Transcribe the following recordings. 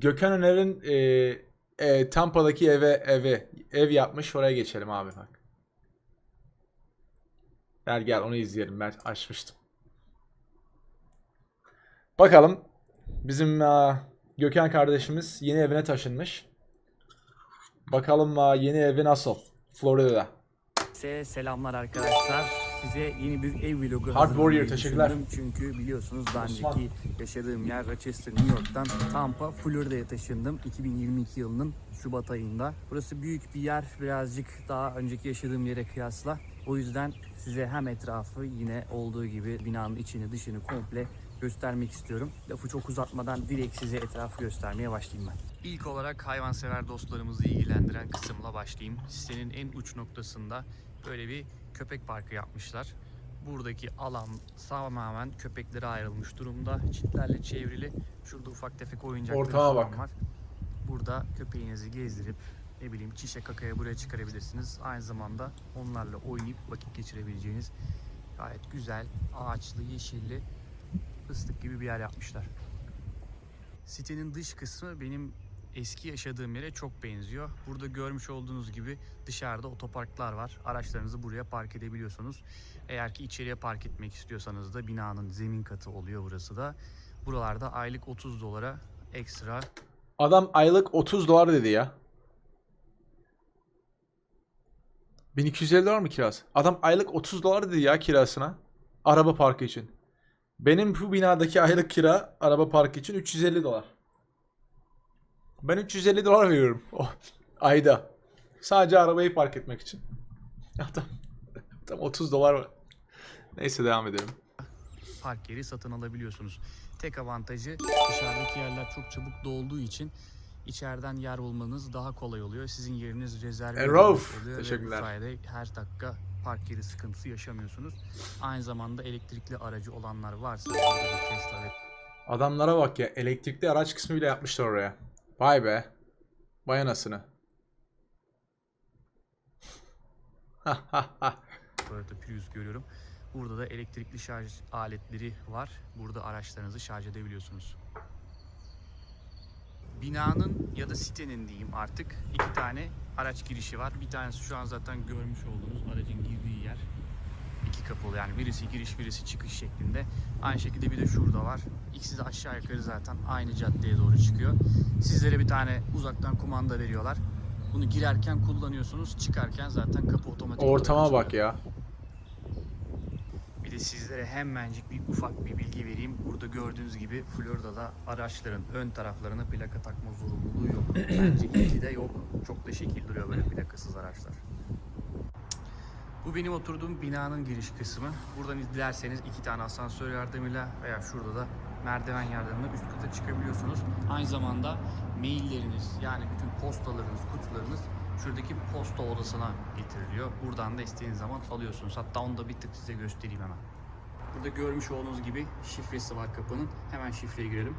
Gökhan Öner'in e, e, Tampa'daki eve eve ev yapmış. Oraya geçelim abi bak. Gel gel onu izleyelim. Ben açmıştım. Bakalım. Bizim aa, Gökhan kardeşimiz yeni evine taşınmış. Bakalım aa, yeni evi nasıl? Florida'da. Selamlar arkadaşlar. Size yeni bir ev vlogu Hard Warrior, teşekkürler. Çünkü biliyorsunuz daha önceki yaşadığım yer Rochester, New York'tan Tampa, Florida'ya taşındım. 2022 yılının Şubat ayında. Burası büyük bir yer. Birazcık daha önceki yaşadığım yere kıyasla. O yüzden size hem etrafı yine olduğu gibi binanın içini dışını komple göstermek istiyorum. Lafı çok uzatmadan direkt size etrafı göstermeye başlayayım ben. İlk olarak hayvansever dostlarımızı ilgilendiren kısımla başlayayım. Sitenin en uç noktasında böyle bir köpek parkı yapmışlar. Buradaki alan tamamen köpeklere ayrılmış durumda. Çitlerle çevrili. Şurada ufak tefek oyuncaklar falan bak. var. Burada köpeğinizi gezdirip ne bileyim çişe kakaya buraya çıkarabilirsiniz. Aynı zamanda onlarla oynayıp vakit geçirebileceğiniz gayet güzel, ağaçlı, yeşilli, fıstık gibi bir yer yapmışlar. Sitenin dış kısmı benim eski yaşadığım yere çok benziyor. Burada görmüş olduğunuz gibi dışarıda otoparklar var. Araçlarınızı buraya park edebiliyorsunuz. Eğer ki içeriye park etmek istiyorsanız da binanın zemin katı oluyor burası da. Buralarda aylık 30 dolara ekstra Adam aylık 30 dolar dedi ya. 1250 dolar mı kirası? Adam aylık 30 dolar dedi ya kirasına. Araba parkı için. Benim bu binadaki aylık kira araba parkı için 350 dolar. Ben 350 dolar veriyorum o ayda. Sadece arabayı park etmek için. Adam, adam 30 dolar var. Neyse devam edelim. park yeri satın alabiliyorsunuz. Tek avantajı dışarıdaki yerler çok çabuk dolduğu için içeriden yer bulmanız daha kolay oluyor. Sizin yeriniz rezerve E, oluyor ve teşekkürler. sayede her dakika park yeri sıkıntısı yaşamıyorsunuz. Aynı zamanda elektrikli aracı olanlar varsa ve Adamlara bak ya. Elektrikli araç kısmı bile yapmışlar oraya. Vay be. Vay anasını. Toyota Prius görüyorum. Burada da elektrikli şarj aletleri var. Burada araçlarınızı şarj edebiliyorsunuz. Binanın ya da sitenin diyeyim artık iki tane araç girişi var. Bir tanesi şu an zaten görmüş olduğunuz aracın girdiği yer. İki kapılı yani birisi giriş birisi çıkış şeklinde. Aynı şekilde bir de şurada var. İkisi de aşağı yukarı zaten aynı caddeye doğru çıkıyor. Sizlere bir tane uzaktan kumanda veriyorlar. Bunu girerken kullanıyorsunuz. Çıkarken zaten kapı otomatik Ortama bak ya. Bir de sizlere hemencik bir ufak bir bilgi vereyim. Burada gördüğünüz gibi Florida'da araçların ön taraflarına plaka takma zorunluluğu yok. Bence iyi de yok. Çok da şekil duruyor böyle plakasız araçlar. Bu benim oturduğum binanın giriş kısmı. Buradan dilerseniz iki tane asansör yardımıyla veya şurada da merdiven yardımıyla üst kata çıkabiliyorsunuz. Aynı zamanda mailleriniz yani bütün postalarınız, kutularınız şuradaki posta odasına getiriliyor. Buradan da istediğiniz zaman alıyorsunuz. Hatta onu da bir tık size göstereyim hemen. Burada görmüş olduğunuz gibi şifresi var kapının. Hemen şifreye girelim.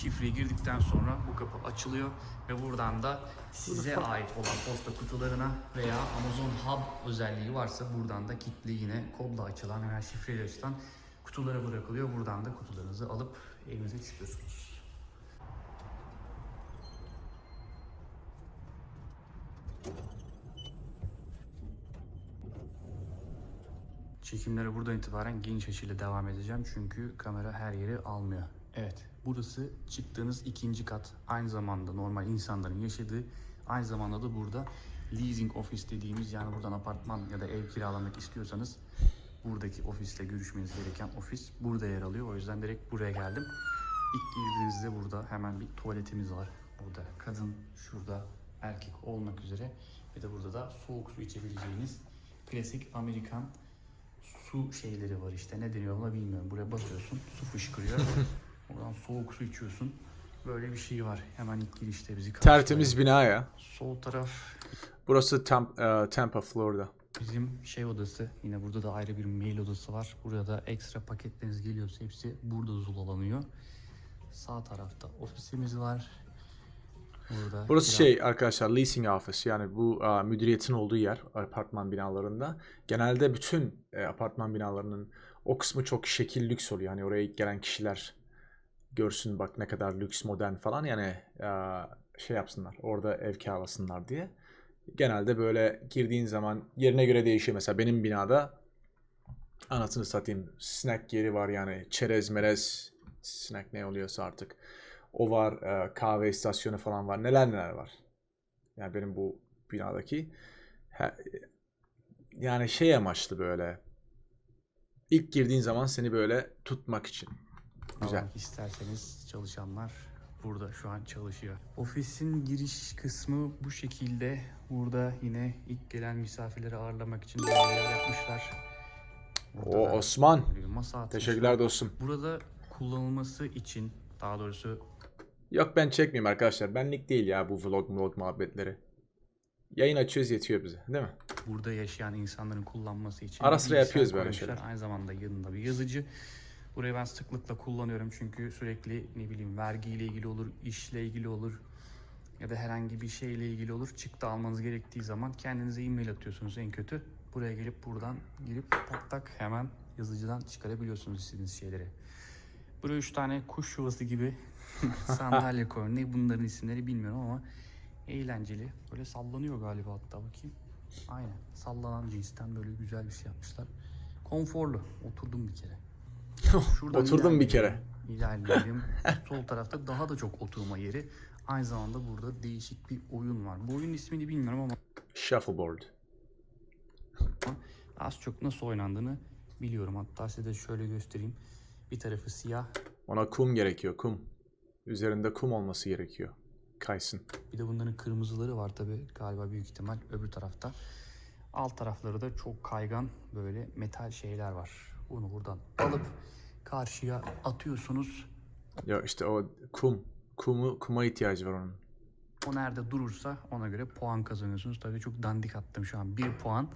Şifreyi girdikten sonra bu kapı açılıyor ve buradan da size ait olan posta kutularına veya Amazon Hub özelliği varsa buradan da kilitli yine kodla açılan veya şifreyle açılan kutulara bırakılıyor. Buradan da kutularınızı alıp evinize çıkıyorsunuz. Çekimlere buradan itibaren geniş açıyla devam edeceğim çünkü kamera her yeri almıyor. Evet, burası çıktığınız ikinci kat. Aynı zamanda normal insanların yaşadığı, aynı zamanda da burada leasing ofis dediğimiz yani buradan apartman ya da ev kiralamak istiyorsanız buradaki ofisle görüşmeniz gereken ofis burada yer alıyor. O yüzden direkt buraya geldim. İlk girdiğinizde burada hemen bir tuvaletimiz var. Burada kadın, şurada erkek olmak üzere ve de burada da soğuk su içebileceğiniz klasik Amerikan su şeyleri var işte ne deniyor ona bilmiyorum. Buraya basıyorsun su fışkırıyor. Oradan soğuk su içiyorsun. Böyle bir şey var. Hemen ilk girişte bizi karşılıyor. Tertemiz bina ya. Sol taraf Burası Tam- e, Tampa, Florida. bizim şey odası. Yine burada da ayrı bir mail odası var. Burada da ekstra paketleriniz geliyorsa hepsi burada zulalanıyor. Sağ tarafta ofisimiz var. Burada Burası kira- şey arkadaşlar leasing office yani bu a, müdüriyetin olduğu yer apartman binalarında. Genelde bütün e, apartman binalarının o kısmı çok şekil lüks oluyor. Yani oraya ilk gelen kişiler görsün bak ne kadar lüks modern falan yani a, şey yapsınlar orada ev kiralasınlar diye. Genelde böyle girdiğin zaman yerine göre değişiyor. Mesela benim binada anasını satayım snack yeri var yani çerez merez snack ne oluyorsa artık. O var, e, kahve istasyonu falan var. Neler neler var. Yani benim bu binadaki yani şey amaçlı böyle ilk girdiğin zaman seni böyle tutmak için. Güzel. almak isterseniz çalışanlar burada şu an çalışıyor. Ofisin giriş kısmı bu şekilde. Burada yine ilk gelen misafirleri ağırlamak için yerler yapmışlar. Burada O Osman. masa. Teşekkürler dostum. Burada kullanılması için daha doğrusu Yok ben çekmeyeyim arkadaşlar. Benlik değil ya bu vlog vlog muhabbetleri. Yayın açıyoruz yetiyor bize değil mi? burada yaşayan insanların kullanması için Ara sıra yapıyoruz böyle şeyler. Aynı zamanda yanında bir yazıcı. Burayı ben sıklıkla kullanıyorum çünkü sürekli ne bileyim vergiyle ilgili olur, işle ilgili olur ya da herhangi bir şeyle ilgili olur. Çıktı almanız gerektiği zaman kendinize e-mail atıyorsunuz en kötü. Buraya gelip buradan girip tak tak hemen yazıcıdan çıkarabiliyorsunuz istediğiniz şeyleri. Buraya üç tane kuş yuvası gibi sandalye koyun. Ne bunların isimleri bilmiyorum ama eğlenceli. Böyle sallanıyor galiba hatta bakayım. Aynen. Sallanan cinsten böyle güzel bir şey yapmışlar. Konforlu. Oturdum bir kere. Şuradan Oturdum bir kere. İlerleyelim. Sol tarafta daha da çok oturma yeri. Aynı zamanda burada değişik bir oyun var. Bu oyunun ismini bilmiyorum ama Shuffleboard. az çok nasıl oynandığını biliyorum. Hatta size de şöyle göstereyim. Bir tarafı siyah, Ona kum gerekiyor kum. Üzerinde kum olması gerekiyor. Kaysın. Bir de bunların kırmızıları var tabi galiba büyük ihtimal öbür tarafta. Alt tarafları da çok kaygan böyle metal şeyler var. Bunu buradan alıp karşıya atıyorsunuz. Ya işte o kum. Kumu, kuma ihtiyacı var onun. O nerede durursa ona göre puan kazanıyorsunuz. Tabii çok dandik attım şu an. Bir puan.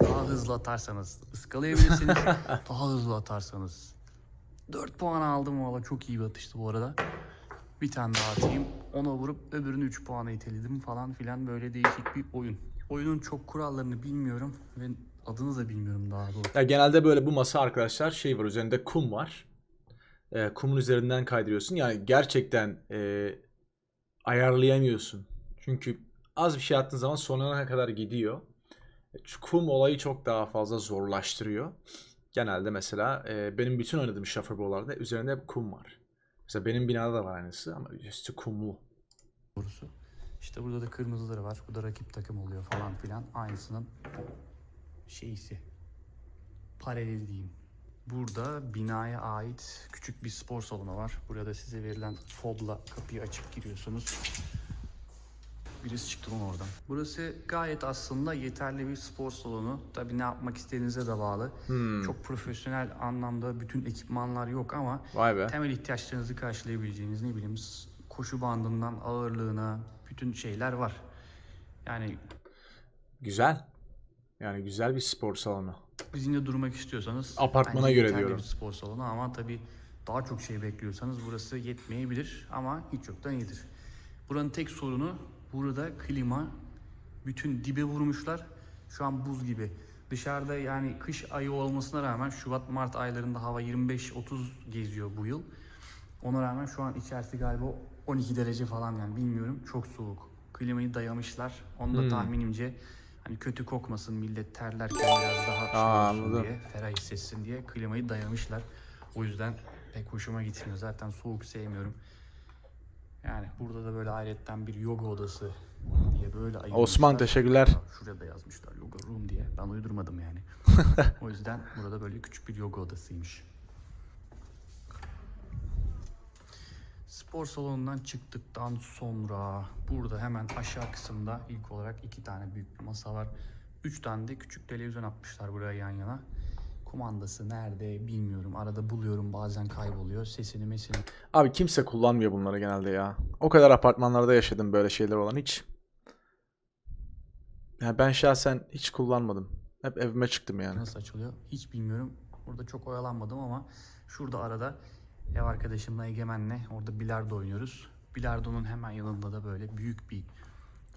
Daha hızlı atarsanız ıskalayabilirsiniz. Daha hızlı atarsanız. 4 puan aldım valla. Çok iyi bir atıştı bu arada. Bir tane daha atayım. Ona vurup öbürünü 3 puana iteledim falan filan. Böyle değişik bir oyun. Oyunun çok kurallarını bilmiyorum ve adını da bilmiyorum daha doğrusu. Ya genelde böyle bu masa arkadaşlar şey var üzerinde kum var. Ee, kumun üzerinden kaydırıyorsun. Yani gerçekten e, ayarlayamıyorsun. Çünkü az bir şey attığın zaman sonuna kadar gidiyor. Şu kum olayı çok daha fazla zorlaştırıyor. Genelde mesela e, benim bütün oynadığım shuffleboard'larda üzerinde hep kum var. Mesela benim binada da var aynısı ama üstü kumlu. doğrusu. İşte burada da kırmızıları var. Bu da rakip takım oluyor falan filan. Aynısının şeysi. Paralel diyeyim. Burada binaya ait küçük bir spor salonu var. Burada size verilen fobla kapıyı açıp giriyorsunuz. Birisi çıktı lan oradan. Burası gayet aslında yeterli bir spor salonu. Tabii ne yapmak istediğinize de bağlı. Çok profesyonel anlamda bütün ekipmanlar yok ama temel ihtiyaçlarınızı karşılayabileceğiniz ne bileyim koşu bandından ağırlığına bütün şeyler var. Yani Güzel. Yani güzel bir spor salonu. bizimle durmak istiyorsanız Apartmana bence göre yeterli diyorum. bir spor salonu ama tabii daha çok şey bekliyorsanız burası yetmeyebilir ama hiç yoktan iyidir. Buranın tek sorunu burada klima bütün dibe vurmuşlar. Şu an buz gibi. Dışarıda yani kış ayı olmasına rağmen Şubat Mart aylarında hava 25-30 geziyor bu yıl. Ona rağmen şu an içerisi galiba 12 derece falan yani bilmiyorum. Çok soğuk. Klimayı dayamışlar. Onu da Hmm. tahminimce hani kötü kokmasın millet terlerken biraz daha Aa, olsun anladım. diye, ferah hissetsin diye klimayı dayamışlar. O yüzden pek hoşuma gitmiyor. Zaten soğuk sevmiyorum. Yani burada da böyle ayrıyetten bir yoga odası diye böyle ayırmışlar. Osman teşekkürler. Şuraya da yazmışlar yoga room diye. Ben uydurmadım yani. o yüzden burada böyle küçük bir yoga odasıymış. Spor salonundan çıktıktan sonra burada hemen aşağı kısımda ilk olarak iki tane büyük bir masa var. Üç tane de küçük televizyon atmışlar buraya yan yana. Kumandası nerede bilmiyorum. Arada buluyorum bazen kayboluyor. Sesini mesini Abi kimse kullanmıyor bunları genelde ya. O kadar apartmanlarda yaşadım böyle şeyler olan hiç. Yani ben şahsen hiç kullanmadım. Hep evime çıktım yani. Nasıl açılıyor hiç bilmiyorum. Burada çok oyalanmadım ama şurada arada ev arkadaşımla Egemen'le orada bilardo oynuyoruz. Bilardo'nun hemen yanında da böyle büyük bir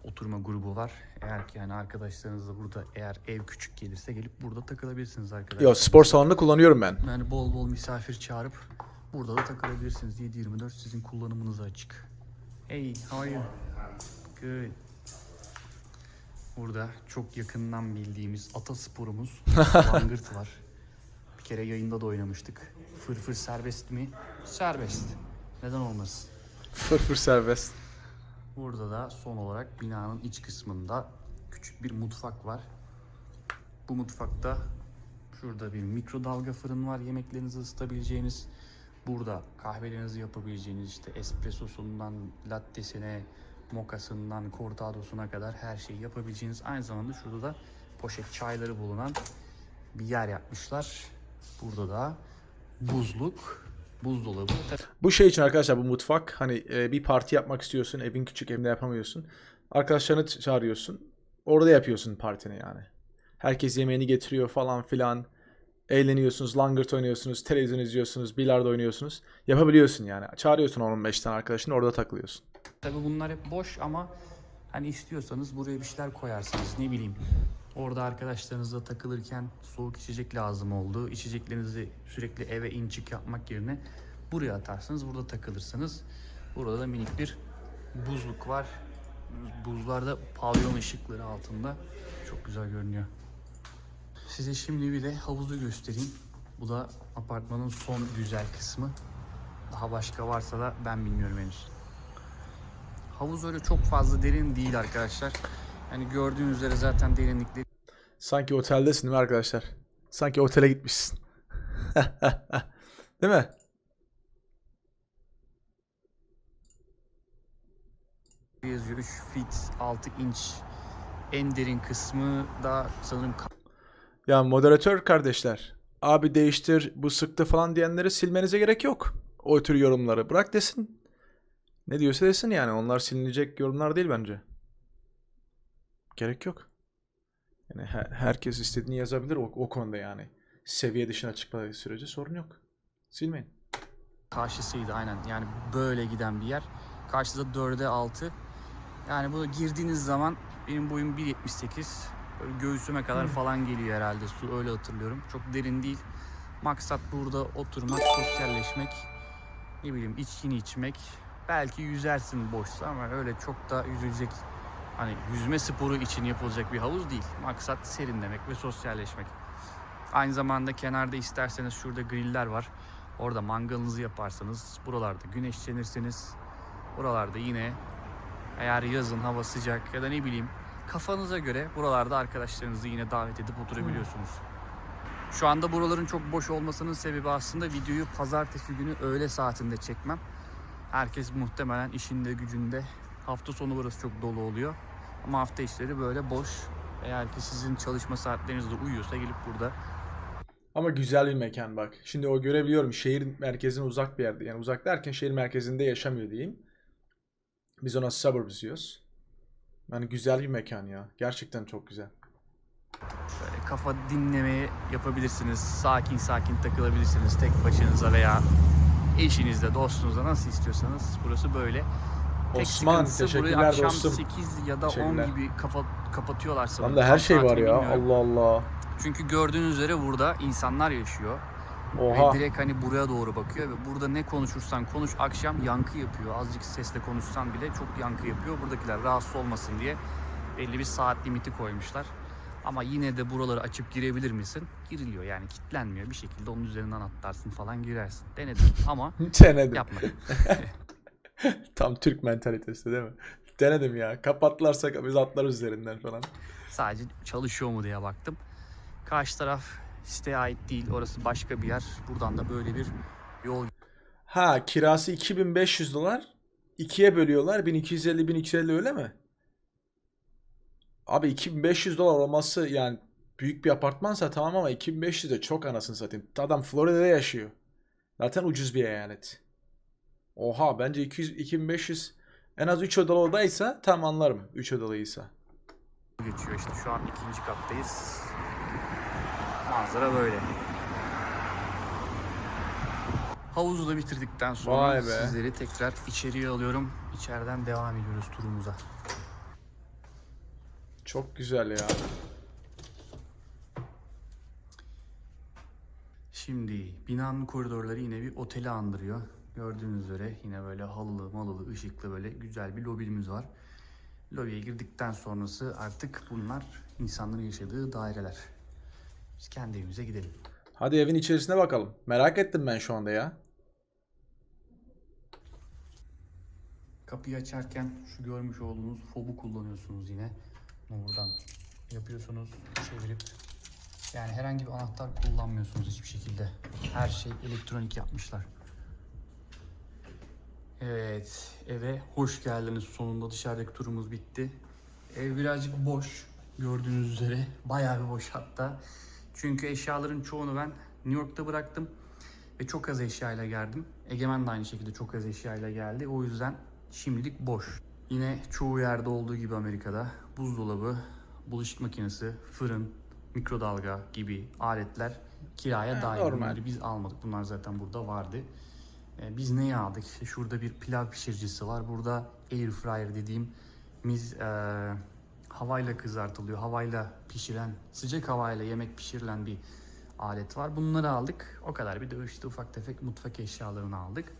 oturma grubu var. Eğer ki yani arkadaşlarınız da burada eğer ev küçük gelirse gelip burada takılabilirsiniz arkadaşlar. Yo spor salonunda kullanıyorum ben. Yani bol bol misafir çağırıp burada da takılabilirsiniz. 7-24 sizin kullanımınıza açık. Hey, how are you? Good. Burada çok yakından bildiğimiz atasporumuz langırt var. Bir kere yayında da oynamıştık. Fırfır serbest mi? Serbest. Neden olmasın? Fırfır serbest. Burada da son olarak binanın iç kısmında küçük bir mutfak var. Bu mutfakta şurada bir mikrodalga fırın var yemeklerinizi ısıtabileceğiniz. Burada kahvelerinizi yapabileceğiniz işte espressosundan lattesine, mokasından, cortadosuna kadar her şeyi yapabileceğiniz. Aynı zamanda şurada da poşet çayları bulunan bir yer yapmışlar. Burada da buzluk, buzdolabı. Bu şey için arkadaşlar bu mutfak hani e, bir parti yapmak istiyorsun evin küçük evinde yapamıyorsun. Arkadaşlarını çağırıyorsun. Orada yapıyorsun partini yani. Herkes yemeğini getiriyor falan filan. Eğleniyorsunuz, langırt oynuyorsunuz, televizyon izliyorsunuz, bilardo oynuyorsunuz. Yapabiliyorsun yani. Çağırıyorsun 10-15 tane arkadaşını orada takılıyorsun. Tabii bunlar hep boş ama hani istiyorsanız buraya bir şeyler koyarsınız ne bileyim. Orada arkadaşlarınızla takılırken soğuk içecek lazım oldu. İçeceklerinizi sürekli eve in çık yapmak yerine buraya atarsınız. Burada takılırsınız. Burada da minik bir buzluk var. Buzlarda pavyon ışıkları altında. Çok güzel görünüyor. Size şimdi bir de havuzu göstereyim. Bu da apartmanın son güzel kısmı. Daha başka varsa da ben bilmiyorum henüz. Havuz öyle çok fazla derin değil arkadaşlar. Yani gördüğünüz üzere zaten derinlikleri Sanki oteldesin değil mi arkadaşlar? Sanki otele gitmişsin. değil mi? yazıyor. 3 feet 6 inç. En derin kısmı da sanırım Ya moderatör kardeşler. Abi değiştir bu sıktı falan diyenleri silmenize gerek yok. O tür yorumları bırak desin. Ne diyorsa desin yani. Onlar silinecek yorumlar değil bence. Gerek yok. Yani her- herkes istediğini yazabilir o, o konuda yani. Seviye dışına çıkmadığı sürece sorun yok. Silmeyin. karşısıydı aynen. Yani böyle giden bir yer. Karşıda 4'e 6. Yani bu girdiğiniz zaman benim boyum 1.78. Böyle göğsüme kadar falan geliyor herhalde su öyle hatırlıyorum. Çok derin değil. Maksat burada oturmak, sosyalleşmek, ne bileyim içkini içmek. Belki yüzersin boşsa ama öyle çok da yüzülecek hani yüzme sporu için yapılacak bir havuz değil. Maksat serinlemek ve sosyalleşmek. Aynı zamanda kenarda isterseniz şurada griller var. Orada mangalınızı yaparsanız, buralarda güneşlenirsiniz. Buralarda yine eğer yazın hava sıcak ya da ne bileyim kafanıza göre buralarda arkadaşlarınızı yine davet edip oturabiliyorsunuz. Şu anda buraların çok boş olmasının sebebi aslında videoyu pazartesi günü öğle saatinde çekmem. Herkes muhtemelen işinde gücünde. Hafta sonu burası çok dolu oluyor. Ama hafta içleri böyle boş. Eğer ki sizin çalışma saatlerinizde uyuyorsa gelip burada Ama güzel bir mekan bak. Şimdi o görebiliyorum şehir merkezine uzak bir yerde. Yani uzak derken şehir merkezinde yaşamıyor diyeyim. Biz ona suburbs diyoruz. Yani güzel bir mekan ya. Gerçekten çok güzel. Böyle kafa dinlemeye yapabilirsiniz. Sakin sakin takılabilirsiniz tek başınıza veya eşinizle, dostunuzla nasıl istiyorsanız. Burası böyle. Tek Osman sıkıntısı burayı teşekkürler akşam dostum. 8 ya da 10 Teşekkürler. gibi kafa, kapatıyorlar sanırım. Da her Tam şey var saatini ya. bilmiyorum. Allah Allah. Çünkü gördüğünüz üzere burada insanlar yaşıyor. Oha. Ve direkt hani buraya doğru bakıyor ve burada ne konuşursan konuş akşam yankı yapıyor. Azıcık sesle konuşsan bile çok yankı yapıyor. Buradakiler rahatsız olmasın diye belli bir saat limiti koymuşlar. Ama yine de buraları açıp girebilir misin? Giriliyor yani kilitlenmiyor. Bir şekilde onun üzerinden atlarsın falan girersin. Denedim ama Denedim. yapmadım. Tam Türk mentalitesi değil mi? Denedim ya. Kapatlarsak biz atlarız üzerinden falan. Sadece çalışıyor mu diye baktım. Karşı taraf siteye ait değil. Orası başka bir yer. Buradan da böyle bir yol Ha kirası 2500 dolar. ikiye bölüyorlar. 1250 1250 öyle mi? Abi 2500 dolar olması yani büyük bir apartmansa tamam ama 2500 de çok anasını satayım. Adam Florida'da yaşıyor. Zaten ucuz bir eyalet. Oha bence 200 2500 en az 3 odalı odaysa tam anlarım 3 odalıysa. geçiyor işte. Şu an ikinci kattayız. Manzara böyle. Havuzu da bitirdikten sonra Vay be. sizleri tekrar içeriye alıyorum. İçeriden devam ediyoruz turumuza. Çok güzel ya. Şimdi binanın koridorları yine bir oteli andırıyor. Gördüğünüz üzere yine böyle halılı malılı ışıklı böyle güzel bir lobimiz var. Lobiye girdikten sonrası artık bunlar insanların yaşadığı daireler. Biz kendi evimize gidelim. Hadi evin içerisine bakalım. Merak ettim ben şu anda ya. Kapıyı açarken şu görmüş olduğunuz fobu kullanıyorsunuz yine. Bunu buradan yapıyorsunuz, çevirip yani herhangi bir anahtar kullanmıyorsunuz hiçbir şekilde. Her şey elektronik yapmışlar. Evet, eve hoş geldiniz. Sonunda dışarıdaki turumuz bitti. Ev birazcık boş gördüğünüz üzere. Bayağı bir boş hatta. Çünkü eşyaların çoğunu ben New York'ta bıraktım. Ve çok az eşyayla geldim. Egemen de aynı şekilde çok az eşyayla geldi. O yüzden şimdilik boş. Yine çoğu yerde olduğu gibi Amerika'da buzdolabı, bulaşık makinesi, fırın, mikrodalga gibi aletler kiraya dahil. normal. Bunları biz almadık. Bunlar zaten burada vardı. Ee, biz neyi aldık? İşte şurada bir pilav pişiricisi var. Burada air fryer dediğimiz e, havayla kızartılıyor. Havayla pişiren, sıcak havayla yemek pişirilen bir alet var. Bunları aldık. O kadar. Bir de işte ufak tefek mutfak eşyalarını aldık.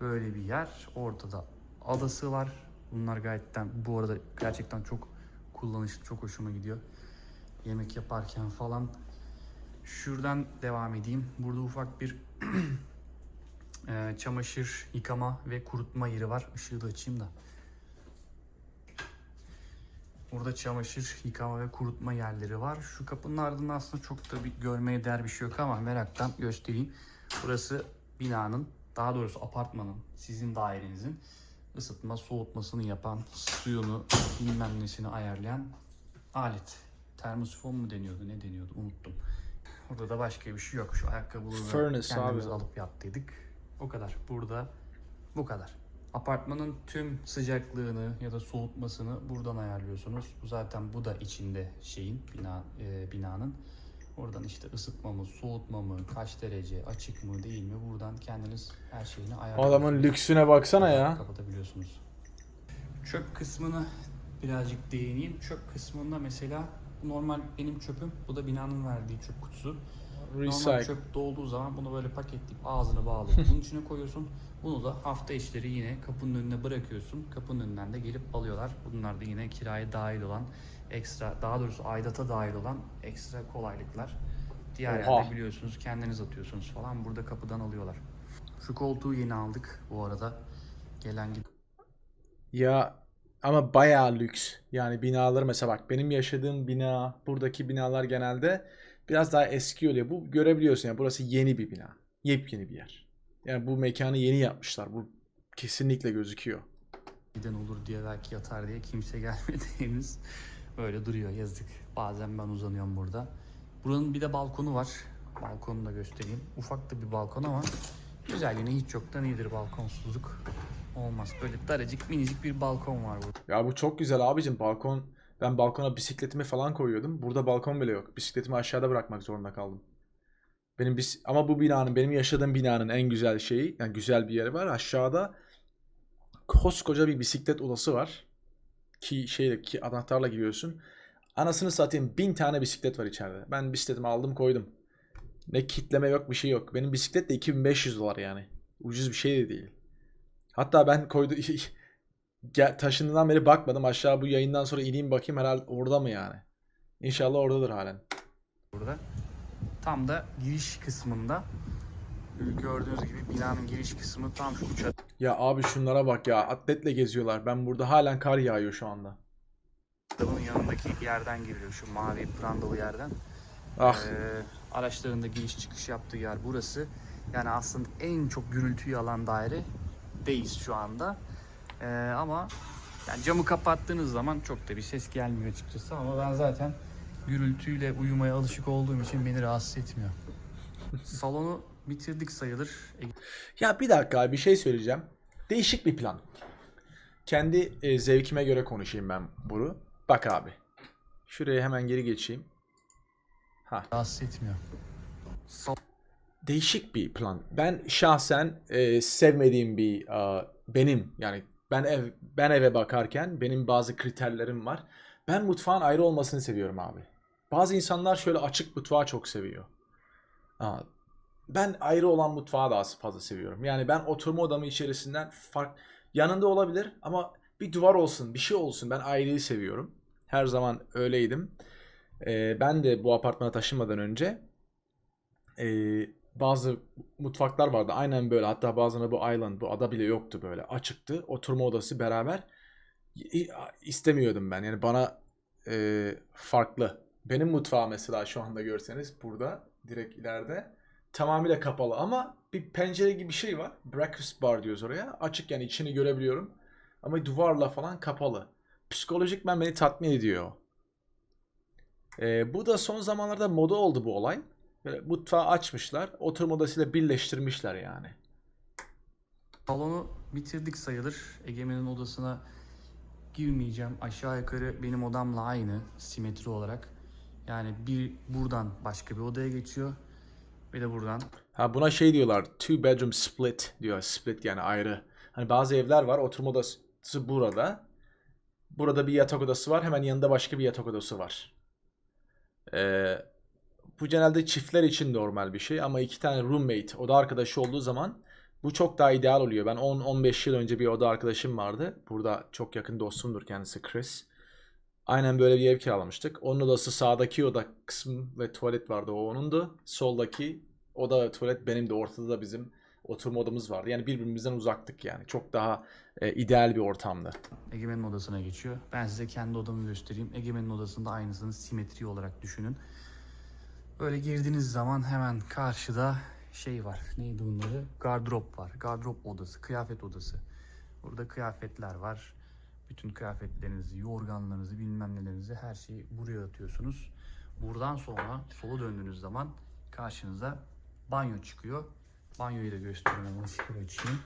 Böyle bir yer. Ortada adası var. Bunlar gayetten bu arada gerçekten çok kullanışlı, çok hoşuma gidiyor. Yemek yaparken falan. Şuradan devam edeyim. Burada ufak bir e, çamaşır yıkama ve kurutma yeri var. Işığı da açayım da. Burada çamaşır yıkama ve kurutma yerleri var. Şu kapının ardında aslında çok da bir görmeye değer bir şey yok ama meraktan göstereyim. Burası binanın, daha doğrusu apartmanın, sizin dairenizin ısıtma, soğutmasını yapan, suyunu, bilmem nesini ayarlayan alet. Termosifon mu deniyordu, ne deniyordu unuttum. Burada da başka bir şey yok. Şu ayakkabıları Furnace kendimiz abi. alıp yaptıydık. O kadar. Burada bu kadar. Apartmanın tüm sıcaklığını ya da soğutmasını buradan ayarlıyorsunuz. Zaten bu da içinde şeyin bina e, binanın. Oradan işte ısıtma mı, soğutma mı, kaç derece, açık mı, değil mi? Buradan kendiniz her şeyini ayarlıyorsunuz. Adamın lüksüne baksana ya. Kapatabiliyorsunuz. Çöp kısmını birazcık değineyim. Çöp kısmında mesela normal benim çöpüm. Bu da binanın verdiği çöp kutusu. Normal Recycle. çöp dolduğu zaman bunu böyle paketleyip ağzını bağlayıp bunun içine koyuyorsun. Bunu da hafta işleri yine kapının önüne bırakıyorsun. Kapının önünden de gelip alıyorlar. Bunlar da yine kiraya dahil olan ekstra, daha doğrusu aidata dahil olan ekstra kolaylıklar. Diğer Oha. yerde biliyorsunuz kendiniz atıyorsunuz falan. Burada kapıdan alıyorlar. Şu koltuğu yeni aldık bu arada. Gelen giden Ya ama bayağı lüks. Yani binalar mesela bak benim yaşadığım bina, buradaki binalar genelde biraz daha eski oluyor. Bu görebiliyorsun ya burası yeni bir bina. Yepyeni bir yer. Yani bu mekanı yeni yapmışlar. Bu kesinlikle gözüküyor. giden olur diye belki yatar diye kimse gelmedi henüz. Böyle duruyor yazık. Bazen ben uzanıyorum burada. Buranın bir de balkonu var. Balkonu da göstereyim. Ufak da bir balkon ama güzel yine hiç yoktan iyidir balkonsuzluk. Olmaz. Böyle daracık minicik bir balkon var burada. Ya bu çok güzel abicim. Balkon ben balkona bisikletimi falan koyuyordum. Burada balkon bile yok. Bisikletimi aşağıda bırakmak zorunda kaldım. Benim bis ama bu binanın benim yaşadığım binanın en güzel şeyi yani güzel bir yeri var. Aşağıda koskoca bir bisiklet odası var. Ki şeyle ki anahtarla giriyorsun. Anasını satayım bin tane bisiklet var içeride. Ben bisikletimi aldım koydum. Ne kitleme yok bir şey yok. Benim bisiklet de 2500 dolar yani. Ucuz bir şey de değil. Hatta ben koydu Gel, taşındığından beri bakmadım. Aşağı bu yayından sonra ineyim bakayım herhalde orada mı yani? İnşallah oradadır halen. burada. Tam da giriş kısmında gördüğünüz gibi binanın giriş kısmı tam şu çatı Ya abi şunlara bak ya. Atletle geziyorlar. Ben burada halen kar yağıyor şu anda. adamın yanındaki yerden giriliyor şu mavi prandalı yerden. Ah. Ee, araçların da giriş çıkış yaptığı yer burası. Yani aslında en çok gürültüyü alan daire deyiz şu anda. Ee, ama yani camı kapattığınız zaman çok da bir ses gelmiyor açıkçası ama ben zaten gürültüyle uyumaya alışık olduğum için beni rahatsız etmiyor. Salonu bitirdik sayılır. E, Ya bir dakika abi bir şey söyleyeceğim. Değişik bir plan. Kendi e, zevkime göre konuşayım ben bunu. Bak abi. Şuraya hemen geri geçeyim. Ha. rahatsız etmiyor. Sal- değişik bir plan. Ben şahsen e, sevmediğim bir e, benim yani ben ev ben eve bakarken benim bazı kriterlerim var. Ben mutfağın ayrı olmasını seviyorum abi. Bazı insanlar şöyle açık mutfağı çok seviyor. Aa, ben ayrı olan mutfağı daha fazla seviyorum. Yani ben oturma odamı içerisinden fark yanında olabilir ama bir duvar olsun, bir şey olsun. Ben ayrıyı seviyorum. Her zaman öyleydim. Ee, ben de bu apartmana taşınmadan önce ee, bazı mutfaklar vardı. Aynen böyle. Hatta bazılarında bu island, bu ada bile yoktu böyle. Açıktı. Oturma odası beraber. İstemiyordum ben. Yani bana ee, farklı. Benim mutfağım mesela şu anda görseniz burada direkt ileride tamamıyla kapalı ama bir pencere gibi bir şey var. Breakfast bar diyoruz oraya. Açık yani içini görebiliyorum. Ama duvarla falan kapalı. Psikolojik ben beni tatmin ediyor. Ee, bu da son zamanlarda moda oldu bu olay. Böyle mutfağı açmışlar. Oturma odasıyla birleştirmişler yani. Salonu bitirdik sayılır. Egemen'in odasına girmeyeceğim. Aşağı yukarı benim odamla aynı simetri olarak. Yani bir buradan başka bir odaya geçiyor. Bir de buradan. Ha buna şey diyorlar. Two bedroom split diyor. Split yani ayrı. Hani bazı evler var. Oturma odası burada. Burada bir yatak odası var. Hemen yanında başka bir yatak odası var. Ee, bu genelde çiftler için normal bir şey. Ama iki tane roommate, oda arkadaşı olduğu zaman bu çok daha ideal oluyor. Ben 10-15 yıl önce bir oda arkadaşım vardı. Burada çok yakın dostumdur kendisi Chris. Aynen böyle bir ev kiralamıştık. Onun odası sağdaki oda kısmı ve tuvalet vardı. O onundu. Soldaki oda ve tuvalet benim de ortada da bizim oturma odamız vardı. Yani birbirimizden uzaktık yani. Çok daha e, ideal bir ortamdı. Egemen'in odasına geçiyor. Ben size kendi odamı göstereyim. Egemen'in odasında aynısını simetri olarak düşünün. Böyle girdiğiniz zaman hemen karşıda şey var. Neydi bunları? Gardırop var. Gardırop odası, kıyafet odası. Burada kıyafetler var. Bütün kıyafetlerinizi, yorganlarınızı, bilmem nelerinizi her şeyi buraya atıyorsunuz. Buradan sonra sola döndüğünüz zaman karşınıza banyo çıkıyor. Banyoyu da göstereyim hemen ışıkları açayım.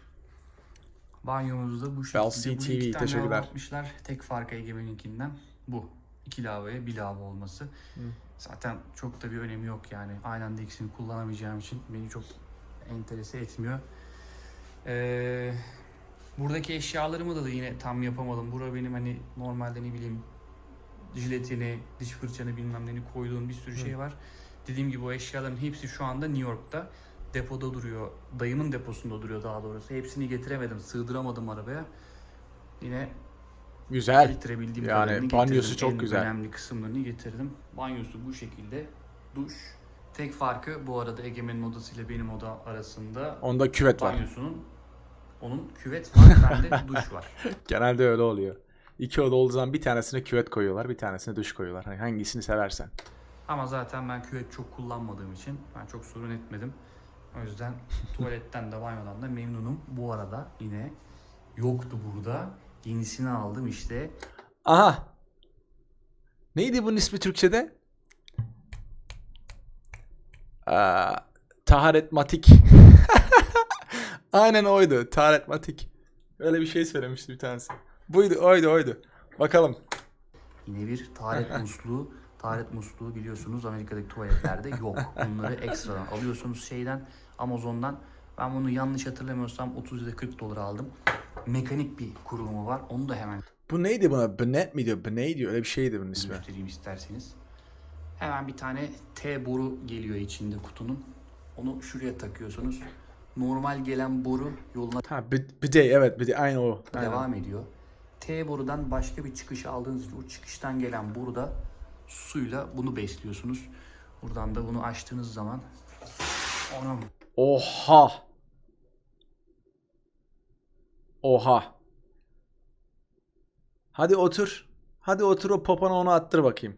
Banyomuzda bu şekilde. İki tane teşekkürler. Tek farkı Egemen'inkinden bu. İki lavaboya bir lavabo olması. Zaten çok da bir önemi yok yani. Aynı anda ikisini kullanamayacağım için beni çok enterese etmiyor. Ee, buradaki eşyalarımı da, da yine tam yapamadım. Bura benim hani normalde ne bileyim jiletini, diş fırçanı bilmem neni koyduğum bir sürü şey var. Dediğim gibi o eşyaların hepsi şu anda New York'ta. Depoda duruyor. Dayımın deposunda duruyor daha doğrusu. Hepsini getiremedim. Sığdıramadım arabaya. Yine Güzel. getirebildiğim Yani kadarını banyosu getirdim. çok en güzel. önemli kısımlarını getirdim. Banyosu bu şekilde. Duş. Tek farkı bu arada Egemen'in odasıyla benim oda arasında Onda küvet var. banyosunun onun küvet var, bende duş var. Genelde öyle oluyor. İki oda olduğu zaman bir tanesine küvet koyuyorlar, bir tanesine duş koyuyorlar. Hani hangisini seversen. Ama zaten ben küvet çok kullanmadığım için ben çok sorun etmedim. O yüzden tuvaletten de banyodan da memnunum. Bu arada yine yoktu burada. Yenisini aldım işte. Aha. Neydi bunun ismi Türkçe'de? Aa, taharetmatik. Aynen oydu. Taharetmatik. Öyle bir şey söylemişti bir tanesi. Buydu, oydu, oydu. Bakalım. Yine bir taharet musluğu. Taharet musluğu biliyorsunuz Amerika'daki tuvaletlerde yok. Bunları ekstradan alıyorsunuz şeyden Amazon'dan. Ben bunu yanlış hatırlamıyorsam 30 ya da 40 dolara aldım. Mekanik bir kurulumu var. Onu da hemen Bu neydi buna? Benet mi diyor? Benet diyor. Öyle bir şeydi bunun ismi. göstereyim isterseniz. Hemen bir tane T boru geliyor içinde kutunun. Onu şuraya takıyorsunuz. Normal gelen boru yoluna Ha, bid- bidet evet bidet aynı o. Aynen. devam ediyor. T borudan başka bir çıkış aldığınız için o çıkıştan gelen boruda suyla bunu besliyorsunuz. Buradan da bunu açtığınız zaman ona Oha. Oha. Hadi otur. Hadi otur o popona onu attır bakayım.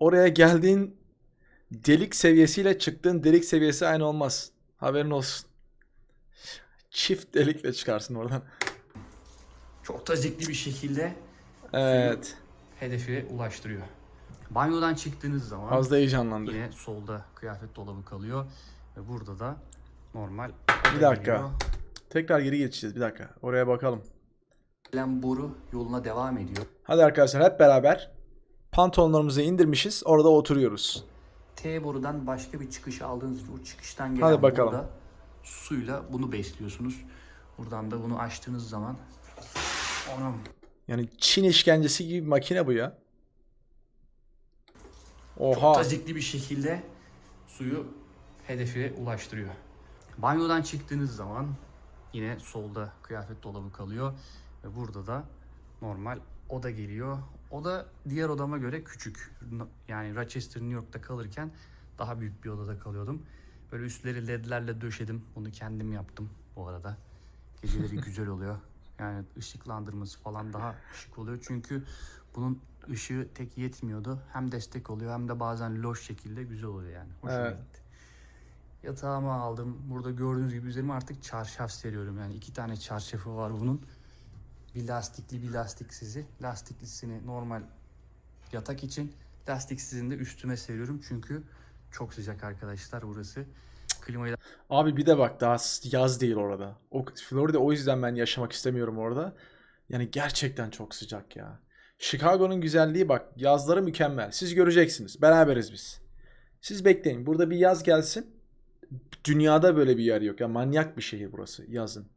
Oraya geldiğin delik seviyesiyle çıktığın delik seviyesi aynı olmaz. Haberin olsun. Çift delikle çıkarsın oradan. çok da zevkli bir şekilde Evet. hedefe ulaştırıyor. Banyodan çıktığınız zaman Az da heyecanlandı. yine solda kıyafet dolabı kalıyor ve burada da normal Bir dakika. Tekrar geri geçeceğiz. Bir dakika. Oraya bakalım. gelen boru yoluna devam ediyor. Hadi arkadaşlar hep beraber pantolonlarımızı indirmişiz. Orada oturuyoruz. T borudan başka bir çıkış aldığınız o çıkıştan gelen Hadi bakalım. boruda suyla bunu besliyorsunuz. Buradan da bunu açtığınız zaman Anam Yani Çin işkencesi gibi bir makine bu ya. Oha. tazikli bir şekilde suyu hedefe ulaştırıyor. Banyodan çıktığınız zaman yine solda kıyafet dolabı kalıyor ve burada da normal oda geliyor. Oda diğer odama göre küçük. Yani Rochester, New York'ta kalırken daha büyük bir odada kalıyordum. Böyle üstleri ledlerle döşedim. Bunu kendim yaptım bu arada. Geceleri güzel oluyor. Yani ışıklandırması falan daha şık oluyor. Çünkü bunun ışığı tek yetmiyordu. Hem destek oluyor hem de bazen loş şekilde güzel oluyor yani. Hoşuma Evet. gitti. Yatağımı aldım. Burada gördüğünüz gibi üzerime artık çarşaf seriyorum. Yani iki tane çarşafı var bunun. Bir lastikli bir lastiksizi. Lastiklisini normal yatak için. Lastiksizini de üstüme seriyorum. Çünkü çok sıcak arkadaşlar burası. Klimayı Abi bir de bak daha yaz değil orada. O Florida o yüzden ben yaşamak istemiyorum orada. Yani gerçekten çok sıcak ya. Chicago'nun güzelliği bak yazları mükemmel. Siz göreceksiniz. Beraberiz biz. Siz bekleyin. Burada bir yaz gelsin. Dünyada böyle bir yer yok. Ya manyak bir şehir burası yazın.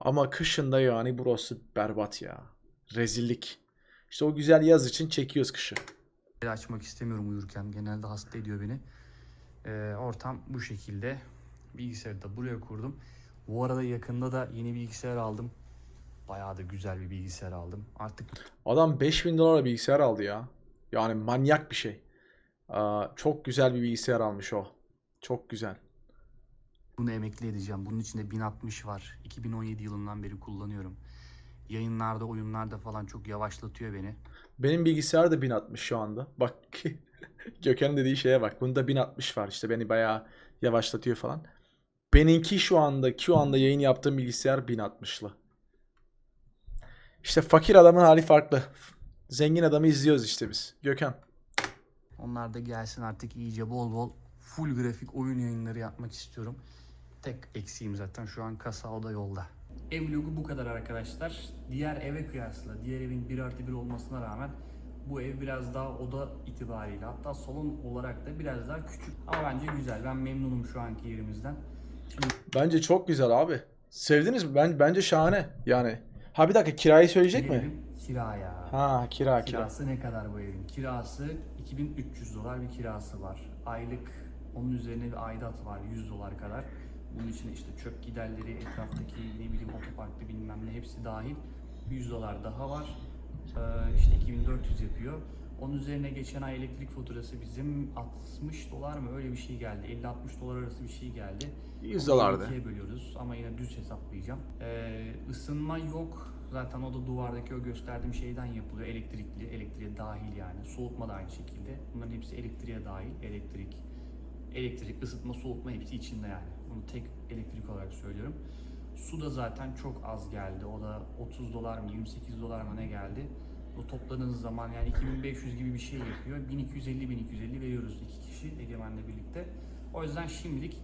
Ama kışında yani burası berbat ya. Rezillik. İşte o güzel yaz için çekiyoruz kışı. açmak istemiyorum uyurken. Genelde hasta ediyor beni. Ee, ortam bu şekilde. Bilgisayarı da buraya kurdum. Bu arada yakında da yeni bilgisayar aldım. Bayağı da güzel bir bilgisayar aldım. Artık Adam 5000 dolara bilgisayar aldı ya. Yani manyak bir şey. Aa, çok güzel bir bilgisayar almış o. Çok güzel. Bunu emekli edeceğim. Bunun içinde 1060 var. 2017 yılından beri kullanıyorum. Yayınlarda, oyunlarda falan çok yavaşlatıyor beni. Benim bilgisayar da 1060 şu anda. Bak Gökhan'ın dediği şeye bak. Bunda 1060 var işte beni bayağı yavaşlatıyor falan. Benimki şu anda şu anda yayın yaptığım bilgisayar 1060'lı. İşte fakir adamın hali farklı. Zengin adamı izliyoruz işte biz. Gökhan. Onlar da gelsin artık iyice bol bol full grafik oyun yayınları yapmak istiyorum. Tek eksiğim zaten şu an kasa o da yolda. Ev vlogu bu kadar arkadaşlar. Diğer eve kıyasla, diğer evin 1 artı 1 olmasına rağmen bu ev biraz daha oda itibariyle hatta salon olarak da biraz daha küçük. Ama bence güzel. Ben memnunum şu anki yerimizden. Bence çok güzel abi. Sevdiniz mi? Ben bence şahane. Yani. Ha bir dakika kirayı söyleyecek mi? Gelelim Kiraya. Ha kira kira. Kirası ne kadar bu evin? Kirası 2300 dolar bir kirası var. Aylık onun üzerine bir aidat var 100 dolar kadar. Bunun için işte çöp giderleri, etraftaki ne bileyim otoparkta bilmem ne hepsi dahil 100 dolar daha var. Ee, işte 2400 yapıyor. Onun üzerine geçen ay elektrik faturası bizim 60 dolar mı öyle bir şey geldi. 50-60 dolar arası bir şey geldi. 100 Onu dolardı. ikiye bölüyoruz ama yine düz hesaplayacağım. Ee, ısınma yok. Zaten o da duvardaki o gösterdiğim şeyden yapılıyor. Elektrikli, elektriğe dahil yani. Soğutma da aynı şekilde. Bunların hepsi elektriğe dahil. Elektrik, elektrik, ısıtma, soğutma hepsi içinde yani. Bunu tek elektrik olarak söylüyorum. Su da zaten çok az geldi. O da 30 dolar mı 28 dolar mı ne geldi. O topladığınız zaman yani 2500 gibi bir şey yapıyor. 1250-1250 veriyoruz iki kişi Egemen'le birlikte. O yüzden şimdilik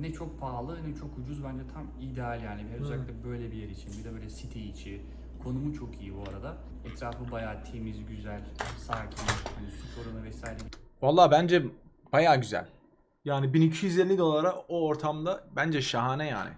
ne çok pahalı ne çok ucuz bence tam ideal yani. Bir özellikle böyle bir yer için bir de böyle site içi. Konumu çok iyi bu arada. Etrafı bayağı temiz, güzel, sakin. Hani suç oranı vesaire Vallahi bence baya güzel. Yani 1250 dolara o ortamda bence şahane yani.